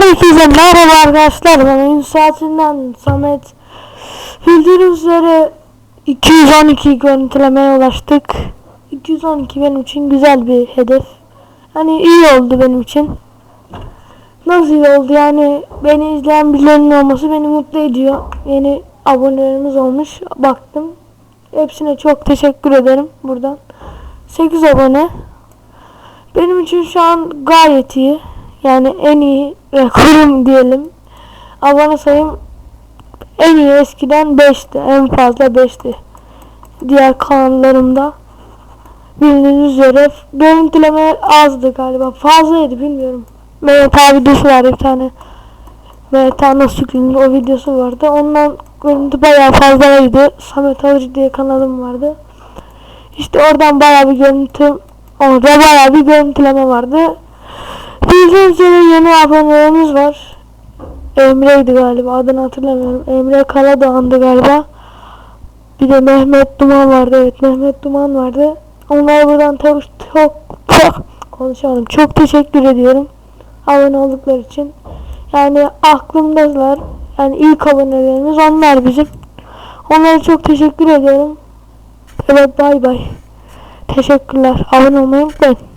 Herkese merhaba arkadaşlar. Ben oyun saatinden Samet. Bildiğiniz üzere 212 görüntülemeye ulaştık. 212 benim için güzel bir hedef. Hani iyi oldu benim için. Nasıl iyi oldu yani beni izleyen birilerinin olması beni mutlu ediyor. Yeni abonelerimiz olmuş. Baktım. Hepsine çok teşekkür ederim buradan. 8 abone. Benim için şu an gayet iyi. Yani en iyi rekorum diyelim. Abone sayım en iyi eskiden 5'ti. En fazla 5'ti. Diğer kanallarımda bildiğiniz üzere görüntüleme azdı galiba. Fazlaydı bilmiyorum. Mehmet abi videosu vardı bir tane. Mehmet abi nasıl yüklenir o videosu vardı. Ondan görüntü bayağı fazlaydı. Samet Alıcı diye kanalım vardı. İşte oradan bayağı bir görüntü orada bayağı bir görüntüleme vardı. Bildiğiniz üzere yeni abonelerimiz var. Emre'ydi galiba adını hatırlamıyorum. Emre Karadoğan'dı galiba. Bir de Mehmet Duman vardı. Evet Mehmet Duman vardı. Onlara buradan çok çok çok konuşamadım. Çok teşekkür ediyorum. Abone oldukları için. Yani aklımdalar. Yani ilk abonelerimiz onlar bizim. Onlara çok teşekkür ediyorum. Evet bay bay. Teşekkürler. Abone olmayı unutmayın.